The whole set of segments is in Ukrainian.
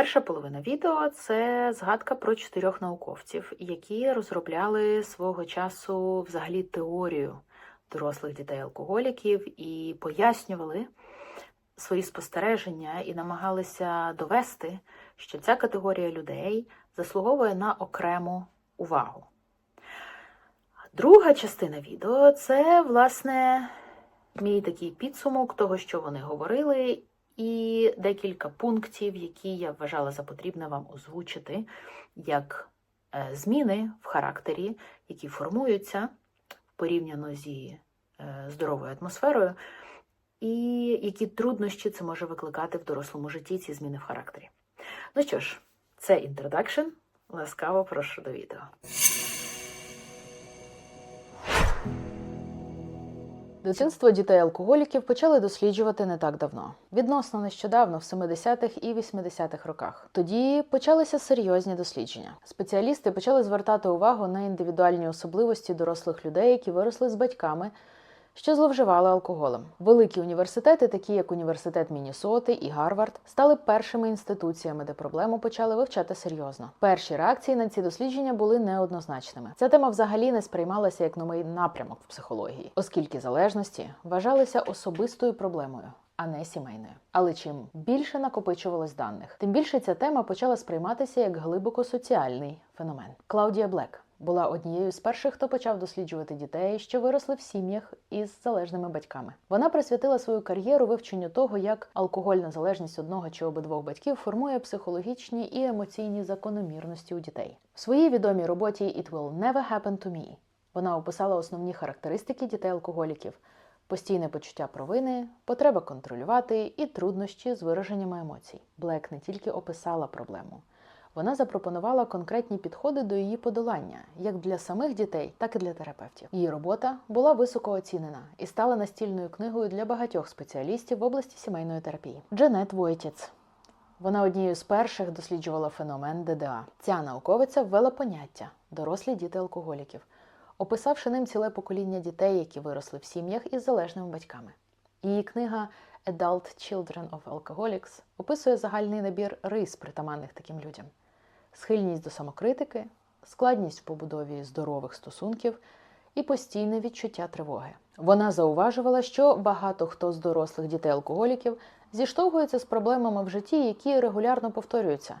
Перша половина відео це згадка про чотирьох науковців, які розробляли свого часу взагалі теорію дорослих дітей-алкоголіків і пояснювали свої спостереження і намагалися довести, що ця категорія людей заслуговує на окрему увагу. Друга частина відео це, власне, мій такий підсумок того, що вони говорили, і декілька пунктів, які я вважала за потрібне вам озвучити, як е, зміни в характері, які формуються порівняно зі е, здоровою атмосферою, і які труднощі це може викликати в дорослому житті ці зміни в характері. Ну що ж, це інтродакшн. Ласкаво прошу до відео. Дитинство дітей-алкоголіків почали досліджувати не так давно, відносно нещодавно, в 70-х і 80-х роках. Тоді почалися серйозні дослідження. Спеціалісти почали звертати увагу на індивідуальні особливості дорослих людей, які виросли з батьками, що зловживали алкоголем. Великі університети, такі як університет Міннесоти і Гарвард, стали першими інституціями, де проблему почали вивчати серйозно. Перші реакції на ці дослідження були неоднозначними. Ця тема взагалі не сприймалася як новий напрямок в психології, оскільки залежності вважалися особистою проблемою. А не сімейною. Але чим більше накопичувалось даних, тим більше ця тема почала сприйматися як глибоко соціальний феномен. Клаудія Блек була однією з перших, хто почав досліджувати дітей, що виросли в сім'ях із залежними батьками. Вона присвятила свою кар'єру вивченню того, як алкогольна залежність одного чи обидвох батьків формує психологічні і емоційні закономірності у дітей. В своїй відомій роботі «It will never happen to me» вона описала основні характеристики дітей-алкоголіків. Постійне почуття провини, потреба контролювати і труднощі з вираженнями емоцій. Блек не тільки описала проблему, вона запропонувала конкретні підходи до її подолання, як для самих дітей, так і для терапевтів. Її робота була високо оцінена і стала настільною книгою для багатьох спеціалістів в області сімейної терапії. Джанет Войтіц. Вона однією з перших досліджувала феномен ДДА. Ця науковиця ввела поняття дорослі діти алкоголіків, описавши ним ціле покоління дітей, які виросли в сім'ях із залежними батьками. Її книга Adult Children of Alcoholics описує загальний набір рис, притаманних таким людям: схильність до самокритики, складність в побудові здорових стосунків і постійне відчуття тривоги. Вона зауважувала, що багато хто з дорослих дітей-алкоголіків зіштовхується з проблемами в житті, які регулярно повторюються.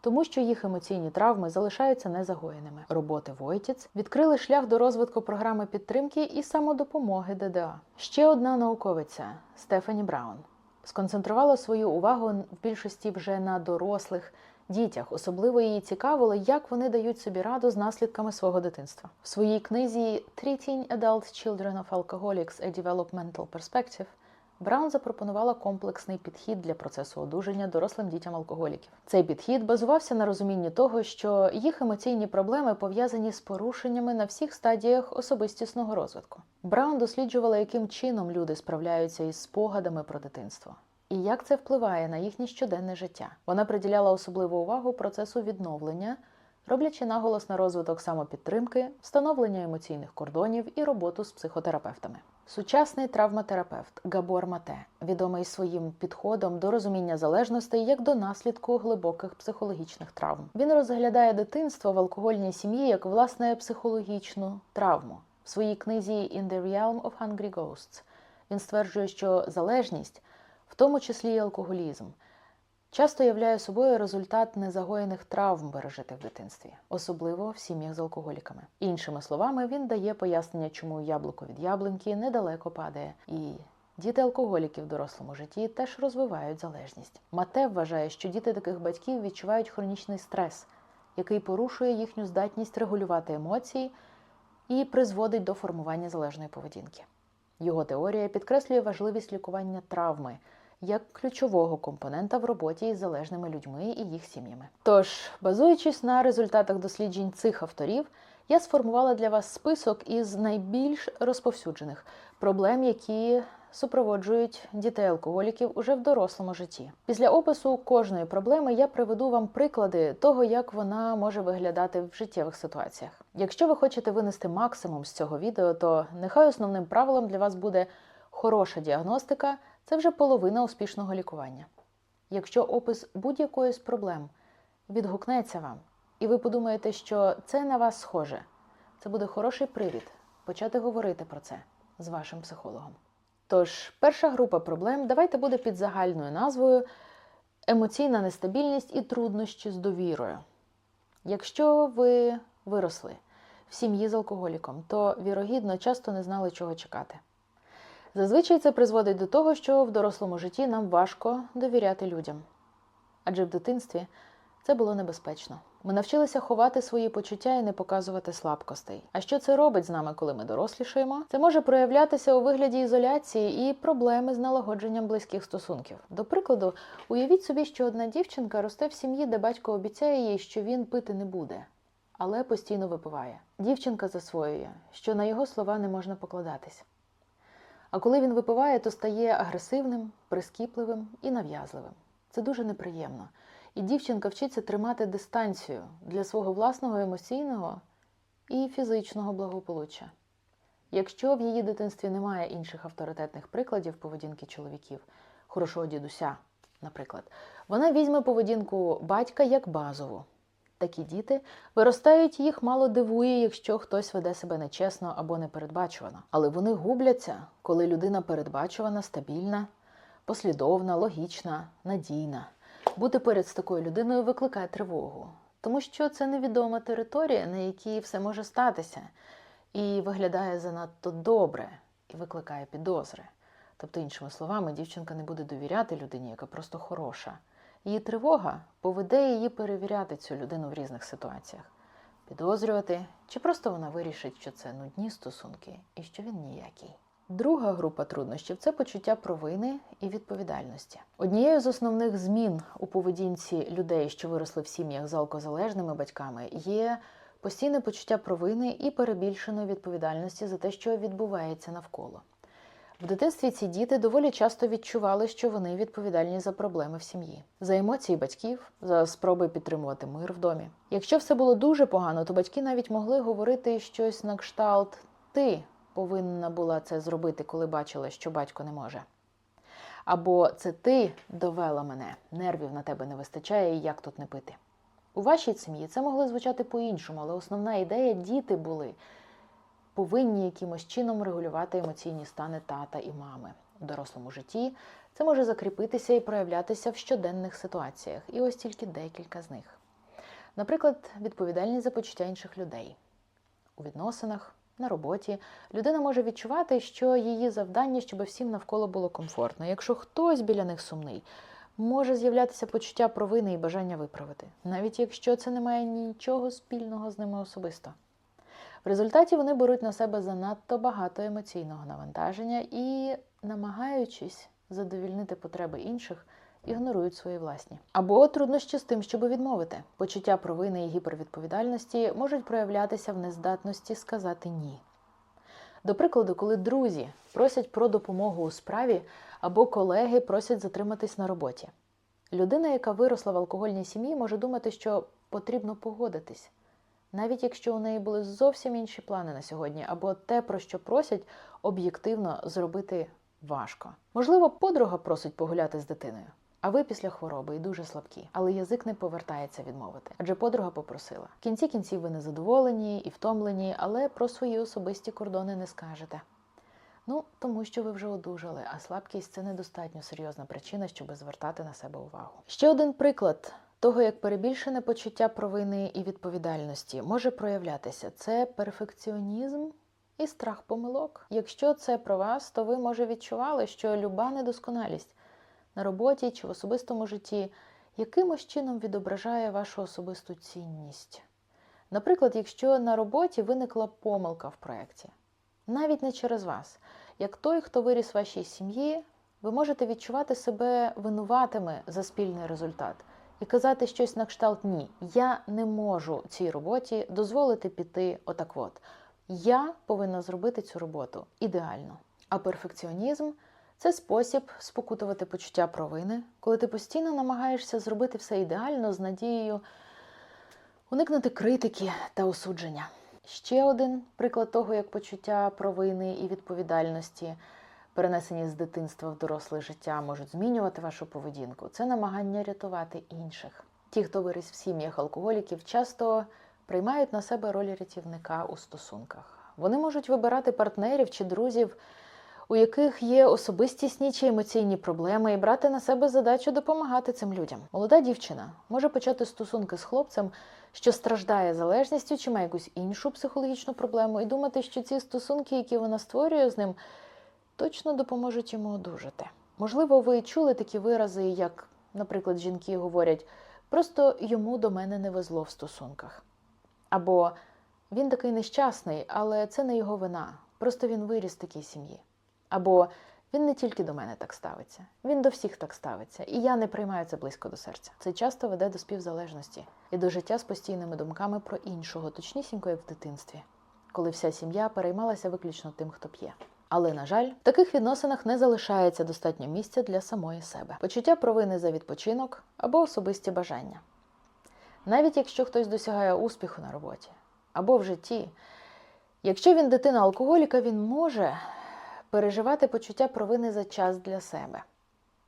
Тому що їх емоційні травми залишаються незагоєними. Роботи Войтіц відкрили шлях до розвитку програми підтримки і самодопомоги ДДА. Ще одна науковиця Стефані Браун сконцентрувала свою увагу в більшості вже на дорослих дітях. Особливо її цікавило, як вони дають собі раду з наслідками свого дитинства. В своїй книзі Treating Adult Children of Alcoholics – A Developmental Perspective Браун запропонувала комплексний підхід для процесу одужання дорослим дітям алкоголіків. Цей підхід базувався на розумінні того, що їх емоційні проблеми пов'язані з порушеннями на всіх стадіях особистісного розвитку. Браун досліджувала, яким чином люди справляються із спогадами про дитинство. І як це впливає на їхнє щоденне життя? Вона приділяла особливу увагу процесу відновлення, роблячи наголос на розвиток самопідтримки, встановлення емоційних кордонів і роботу з психотерапевтами. Сучасний травматерапевт Габор Мате відомий своїм підходом до розуміння залежностей як до наслідку глибоких психологічних травм. Він розглядає дитинство в алкогольній сім'ї як власне психологічну травму. В своїй книзі «In the Realm of Hungry Ghosts» він стверджує, що залежність, в тому числі і алкоголізм, часто являє собою результат незагоєних травм пережитих в дитинстві, особливо в сім'ях з алкоголіками. Іншими словами, він дає пояснення, чому яблуко від яблуньки недалеко падає, і діти алкоголіки в дорослому житті теж розвивають залежність. Мате вважає, що діти таких батьків відчувають хронічний стрес, який порушує їхню здатність регулювати емоції і призводить до формування залежної поведінки. Його теорія підкреслює важливість лікування травми як ключового компонента в роботі із залежними людьми і їх сім'ями. Тож, базуючись на результатах досліджень цих авторів, я сформувала для вас список із найбільш розповсюджених проблем, які супроводжують дітей-алкоголіків уже в дорослому житті. Після опису кожної проблеми я приведу вам приклади того, як вона може виглядати в життєвих ситуаціях. Якщо ви хочете винести максимум з цього відео, то нехай основним правилом для вас буде хороша діагностика це вже половина успішного лікування. Якщо опис будь-якої з проблем відгукнеться вам, і ви подумаєте, що це на вас схоже, це буде хороший привід почати говорити про це з вашим психологом. Тож, перша група проблем давайте буде під загальною назвою емоційна нестабільність і труднощі з довірою. Якщо ви виросли в сім'ї з алкоголіком, то вірогідно часто не знали, чого чекати. Зазвичай це призводить до того, що в дорослому житті нам важко довіряти людям. Адже в дитинстві це було небезпечно. Ми навчилися ховати свої почуття і не показувати слабкостей. А що це робить з нами, коли ми дорослішаємо? Це може проявлятися у вигляді ізоляції і проблеми з налагодженням близьких стосунків. До прикладу, уявіть собі, що одна дівчинка росте в сім'ї, де батько обіцяє їй, що він пити не буде, але постійно випиває. Дівчинка засвоює, що на його слова не можна покладатись. А коли він випиває, то стає агресивним, прискіпливим і нав'язливим. Це дуже неприємно. І дівчинка вчиться тримати дистанцію для свого власного емоційного і фізичного благополуччя. Якщо в її дитинстві немає інших авторитетних прикладів поведінки чоловіків, хорошого дідуся, наприклад, вона візьме поведінку батька як базову. Такі діти виростають, їх мало дивує, якщо хтось веде себе нечесно або непередбачувано. Але вони губляться, коли людина передбачувана, стабільна, послідовна, логічна, надійна. Бути поряд з такою людиною викликає тривогу, тому що це невідома територія, на якій все може статися, і виглядає занадто добре і викликає підозри. Тобто, іншими словами, дівчинка не буде довіряти людині, яка просто хороша. Її тривога поведе її перевіряти цю людину в різних ситуаціях, підозрювати, чи просто вона вирішить, що це нудні стосунки і що він ніякий. Друга група труднощів це почуття провини і відповідальності. Однією з основних змін у поведінці людей, що виросли в сім'ях з алкозалежними батьками, є постійне почуття провини і перебільшеної відповідальності за те, що відбувається навколо. В дитинстві ці діти доволі часто відчували, що вони відповідальні за проблеми в сім'ї, за емоції батьків, за спроби підтримувати мир в домі. Якщо все було дуже погано, то батьки навіть могли говорити щось на кшталт Ти повинна була це зробити, коли бачила, що батько не може. Або це ти довела мене, нервів на тебе не вистачає, і як тут не пити. У вашій сім'ї це могло звучати по-іншому, але основна ідея діти були повинні якимось чином регулювати емоційні стани тата і мами. У дорослому житті це може закріпитися і проявлятися в щоденних ситуаціях, і ось тільки декілька з них. Наприклад, відповідальність за почуття інших людей у відносинах, на роботі людина може відчувати, що її завдання, щоб всім навколо було комфортно. Якщо хтось біля них сумний, може з'являтися почуття провини і бажання виправити, навіть якщо це не має нічого спільного з ними особисто. В результаті вони беруть на себе занадто багато емоційного навантаження і, намагаючись задовільнити потреби інших, ігнорують свої власні. Або труднощі з тим, щоб відмовити. Почуття провини і гіпервідповідальності можуть проявлятися в нездатності сказати ні. До прикладу, коли друзі просять про допомогу у справі або колеги просять затриматись на роботі. Людина, яка виросла в алкогольній сім'ї, може думати, що потрібно погодитись, навіть якщо у неї були зовсім інші плани на сьогодні, або те, про що просять, об'єктивно зробити важко. Можливо, подруга просить погуляти з дитиною. А ви після хвороби і дуже слабкі, але язик не повертається відмовити, адже подруга попросила. В кінці кінців ви незадоволені і втомлені, але про свої особисті кордони не скажете. Ну, тому що ви вже одужали, а слабкість це недостатньо серйозна причина, щоб звертати на себе увагу. Ще один приклад того, як перебільшене почуття провини і відповідальності може проявлятися, це перфекціонізм і страх помилок. Якщо це про вас, то ви може відчували, що люба недосконалість на роботі чи в особистому житті якимось чином відображає вашу особисту цінність. Наприклад, якщо на роботі виникла помилка в проєкті, навіть не через вас, як той, хто виріс вашій сім'ї, ви можете відчувати себе винуватими за спільний результат і казати щось на кшталт Ні, я не можу цій роботі дозволити піти отак от. Я повинна зробити цю роботу ідеально. А перфекціонізм це спосіб спокутувати почуття провини, коли ти постійно намагаєшся зробити все ідеально з надією уникнути критики та осудження. Ще один приклад того, як почуття провини і відповідальності перенесені з дитинства в доросле життя, можуть змінювати вашу поведінку. Це намагання рятувати інших. Ті, хто виріс в сім'ях алкоголіків, часто приймають на себе роль рятівника у стосунках. Вони можуть вибирати партнерів чи друзів, у яких є особистісні чи емоційні проблеми, і брати на себе задачу допомагати цим людям. Молода дівчина може почати стосунки з хлопцем, що страждає залежністю чи має якусь іншу психологічну проблему, і думати, що ці стосунки, які вона створює з ним, точно допоможуть йому одужати. Можливо, ви чули такі вирази, як, наприклад, жінки говорять, просто йому до мене не везло в стосунках. Або він такий нещасний, але це не його вина. Просто він виріс в такій сім'ї. Або він не тільки до мене так ставиться, він до всіх так ставиться, і я не приймаю це близько до серця. Це часто веде до співзалежності і до життя з постійними думками про іншого, точнісінько як в дитинстві, коли вся сім'я переймалася виключно тим, хто п'є. Але, на жаль, в таких відносинах не залишається достатньо місця для самої себе, почуття провини за відпочинок або особисті бажання. Навіть якщо хтось досягає успіху на роботі або в житті, якщо він дитина алкоголіка, він може переживати почуття провини за час для себе.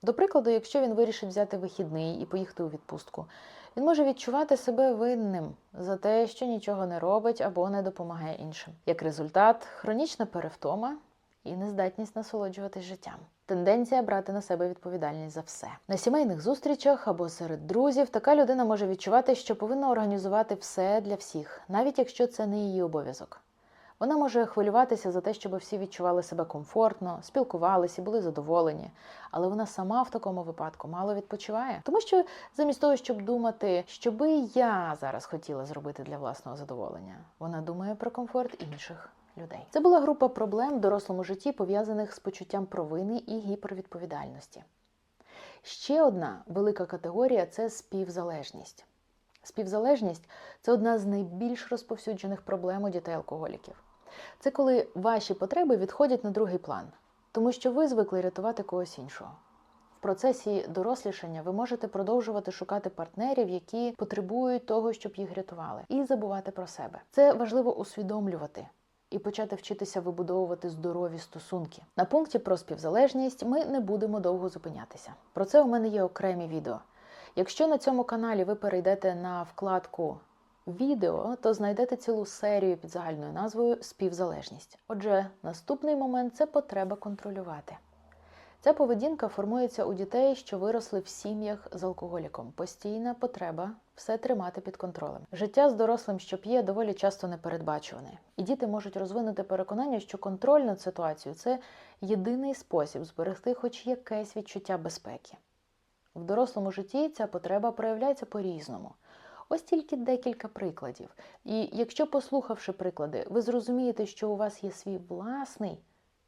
До прикладу, якщо він вирішить взяти вихідний і поїхати у відпустку, він може відчувати себе винним за те, що нічого не робить або не допомагає іншим. Як результат, хронічна перевтома і нездатність насолоджуватись життям. Тенденція брати на себе відповідальність за все. На сімейних зустрічах або серед друзів така людина може відчувати, що повинна організувати все для всіх, навіть якщо це не її обов'язок. Вона може хвилюватися за те, щоб всі відчували себе комфортно, спілкувалися були задоволені, але вона сама в такому випадку мало відпочиває. Тому що замість того, щоб думати, що би я зараз хотіла зробити для власного задоволення, вона думає про комфорт інших людей. Це була група проблем в дорослому житті, пов'язаних з почуттям провини і гіпервідповідальності. Ще одна велика категорія це співзалежність. Співзалежність це одна з найбільш розповсюджених проблем у дітей-алкоголіків. Це коли ваші потреби відходять на другий план, тому що ви звикли рятувати когось іншого. В процесі дорослішання ви можете продовжувати шукати партнерів, які потребують того, щоб їх рятували, і забувати про себе. Це важливо усвідомлювати і почати вчитися вибудовувати здорові стосунки. На пункті про співзалежність ми не будемо довго зупинятися. Про це у мене є окремі відео. Якщо на цьому каналі ви перейдете на вкладку відео, то знайдете цілу серію під загальною назвою Співзалежність. Отже, наступний момент це потреба контролювати. Ця поведінка формується у дітей, що виросли в сім'ях з алкоголіком. Постійна потреба все тримати під контролем. Життя з дорослим, що п'є, доволі часто непередбачуване. І діти можуть розвинути переконання, що контроль над ситуацією це єдиний спосіб зберегти хоч якесь відчуття безпеки. В дорослому житті ця потреба проявляється по-різному. Ось тільки декілька прикладів. І якщо, послухавши приклади, ви зрозумієте, що у вас є свій власний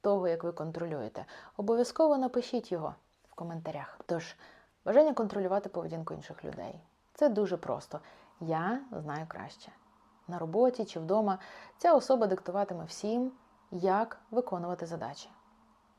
того, як ви контролюєте, обов'язково напишіть його в коментарях. Тож, бажання контролювати поведінку інших людей. Це дуже просто. Я знаю краще. На роботі чи вдома ця особа диктуватиме всім, як виконувати задачі.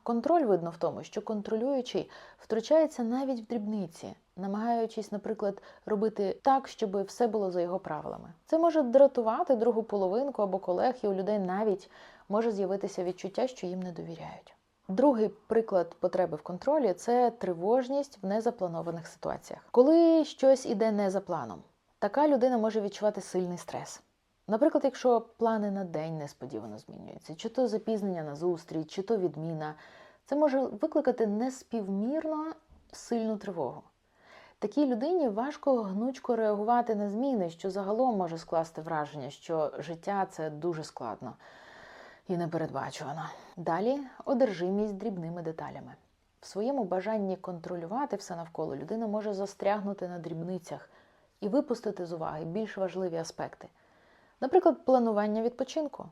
Контроль видно в тому, що контролюючий втручається навіть в дрібниці, намагаючись, наприклад, робити так, щоб все було за його правилами. Це може дратувати другу половинку або колег, і у людей навіть може з'явитися відчуття, що їм не довіряють. Другий приклад потреби в контролі це тривожність в незапланованих ситуаціях. Коли щось іде не за планом, така людина може відчувати сильний стрес. Наприклад, якщо плани на день несподівано змінюються, чи то запізнення на зустріч, чи то відміна, це може викликати неспівмірно сильну тривогу. Такій людині важко гнучко реагувати на зміни, що загалом може скласти враження, що життя це дуже складно і непередбачувано. Далі одержимість дрібними деталями. В своєму бажанні контролювати все навколо людина може застрягнути на дрібницях і випустити з уваги більш важливі аспекти. Наприклад, планування відпочинку.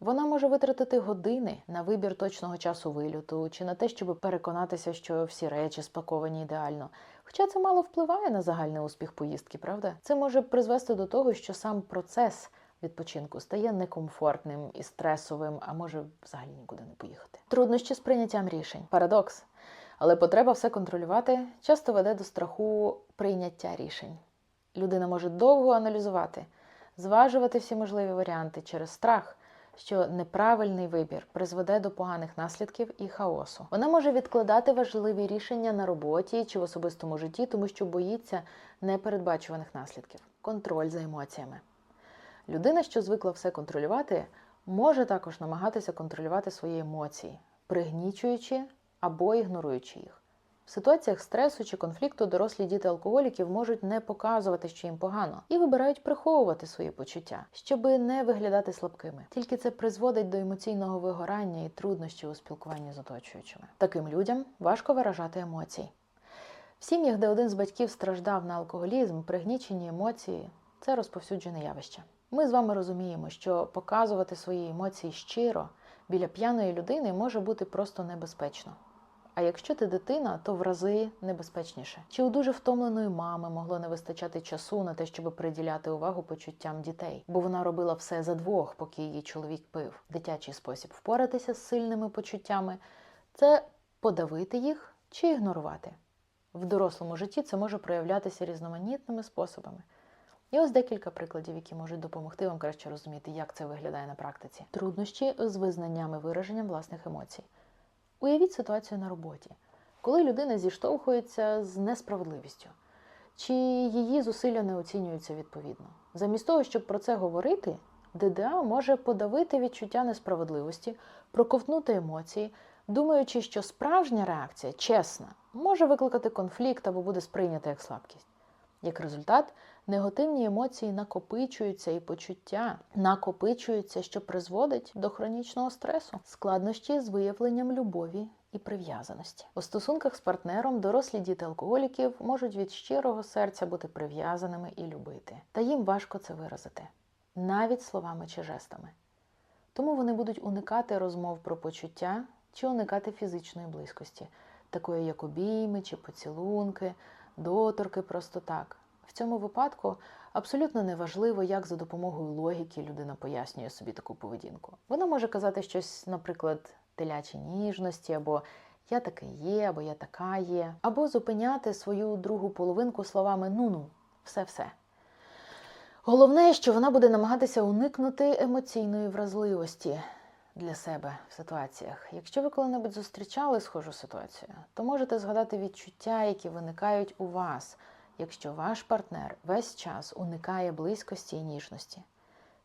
Вона може витратити години на вибір точного часу вильоту чи на те, щоб переконатися, що всі речі спаковані ідеально. Хоча це мало впливає на загальний успіх поїздки, правда? Це може призвести до того, що сам процес відпочинку стає некомфортним і стресовим, а може взагалі нікуди не поїхати. Труднощі з прийняттям рішень. Парадокс. Але потреба все контролювати часто веде до страху прийняття рішень. Людина може довго аналізувати, зважувати всі можливі варіанти через страх, що неправильний вибір призведе до поганих наслідків і хаосу. Вона може відкладати важливі рішення на роботі чи в особистому житті, тому що боїться непередбачуваних наслідків. Контроль за емоціями. Людина, що звикла все контролювати, може також намагатися контролювати свої емоції, пригнічуючи або ігноруючи їх. В ситуаціях стресу чи конфлікту дорослі діти алкоголіків можуть не показувати, що їм погано, і вибирають приховувати свої почуття, щоби не виглядати слабкими. Тільки це призводить до емоційного вигорання і труднощів у спілкуванні з оточуючими. Таким людям важко виражати емоції. В сім'ях, де один з батьків страждав на алкоголізм, пригнічені емоції це розповсюджене явище. Ми з вами розуміємо, що показувати свої емоції щиро біля п'яної людини може бути просто небезпечно. А якщо ти дитина, то в рази небезпечніше. Чи у дуже втомленої мами могло не вистачати часу на те, щоб приділяти увагу почуттям дітей, бо вона робила все за двох, поки її чоловік пив. Дитячий спосіб впоратися з сильними почуттями це подавити їх чи ігнорувати. В дорослому житті це може проявлятися різноманітними способами. І ось декілька прикладів, які можуть допомогти вам краще розуміти, як це виглядає на практиці. Труднощі з визнанням і вираженням власних емоцій. Уявіть ситуацію на роботі, коли людина зіштовхується з несправедливістю, чи її зусилля не оцінюються відповідно. Замість того, щоб про це говорити, ДДА може подавити відчуття несправедливості, проковтнути емоції, думаючи, що справжня реакція, чесна, може викликати конфлікт або буде сприйнята як слабкість. Як результат, негативні емоції накопичуються і почуття накопичуються, що призводить до хронічного стресу, складнощі з виявленням любові і прив'язаності. У стосунках з партнером дорослі діти алкоголіків можуть від щирого серця бути прив'язаними і любити. Та їм важко це виразити, навіть словами чи жестами. Тому вони будуть уникати розмов про почуття чи уникати фізичної близькості, такої як обійми чи поцілунки, доторки просто так. В цьому випадку абсолютно неважливо, як за допомогою логіки людина пояснює собі таку поведінку. Вона може казати щось, наприклад, телячі ніжності, або я таке є, або я така є, або зупиняти свою другу половинку словами ну-ну, все-все. Головне, що вона буде намагатися уникнути емоційної вразливості для себе в ситуаціях. Якщо ви коли-небудь зустрічали схожу ситуацію, то можете згадати відчуття, які виникають у вас, якщо ваш партнер весь час уникає близькості і ніжності.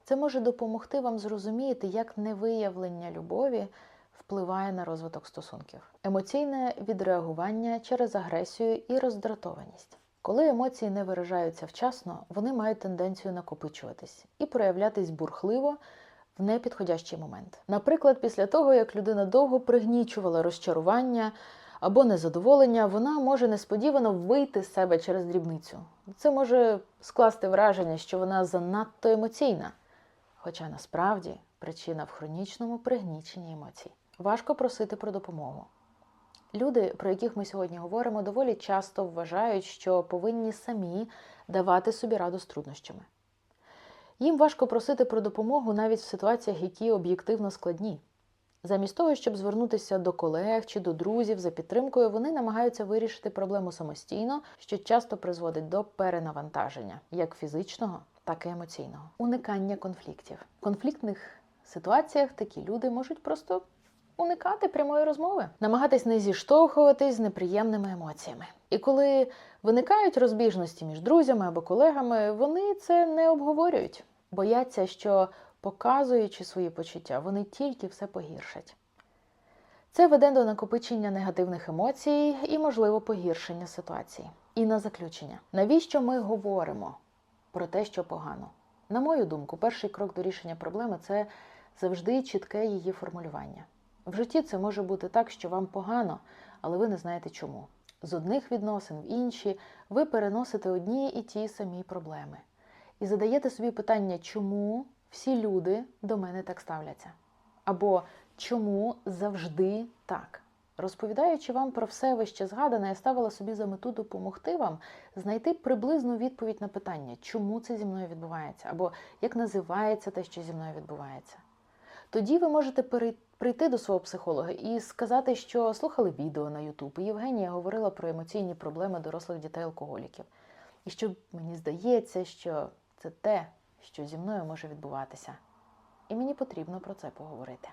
Це може допомогти вам зрозуміти, як невиявлення любові впливає на розвиток стосунків. Емоційне відреагування через агресію і роздратованість. Коли емоції не виражаються вчасно, вони мають тенденцію накопичуватись і проявлятись бурхливо в непідходящий момент. Наприклад, після того, як людина довго пригнічувала розчарування або незадоволення, вона може несподівано вийти з себе через дрібницю. Це може скласти враження, що вона занадто емоційна, хоча насправді причина в хронічному пригніченні емоцій. Важко просити про допомогу. Люди, про яких ми сьогодні говоримо, доволі часто вважають, що повинні самі давати собі раду з труднощами. Їм важко просити про допомогу навіть в ситуаціях, які об'єктивно складні. Замість того, щоб звернутися до колег чи до друзів за підтримкою, вони намагаються вирішити проблему самостійно, що часто призводить до перенавантаження, як фізичного, так і емоційного. Уникання конфліктів. В конфліктних ситуаціях такі люди можуть просто уникати прямої розмови, намагатись не зіштовхуватись з неприємними емоціями. І коли виникають розбіжності між друзями або колегами, вони це не обговорюють, бояться, що показуючи свої почуття, вони тільки все погіршать. Це веде до накопичення негативних емоцій і, можливо, погіршення ситуації. І на заключення, навіщо ми говоримо про те, що погано? На мою думку, перший крок до рішення проблеми це завжди чітке її формулювання. В житті це може бути так, що вам погано, але ви не знаєте чому. З одних відносин в інші ви переносите одні і ті самі проблеми. І задаєте собі питання, чому всі люди до мене так ставляться? Або чому завжди так? Розповідаючи вам про все вище згадане, я ставила собі за мету допомогти вам знайти приблизну відповідь на питання, чому це зі мною відбувається, або як називається те, що зі мною відбувається. Тоді ви можете прийти до свого психолога і сказати, що слухали відео на YouTube, і Євгенія говорила про емоційні проблеми дорослих дітей-алкоголіків. І що мені здається, що це те, що зі мною може відбуватися. і мені потрібно про це поговорити.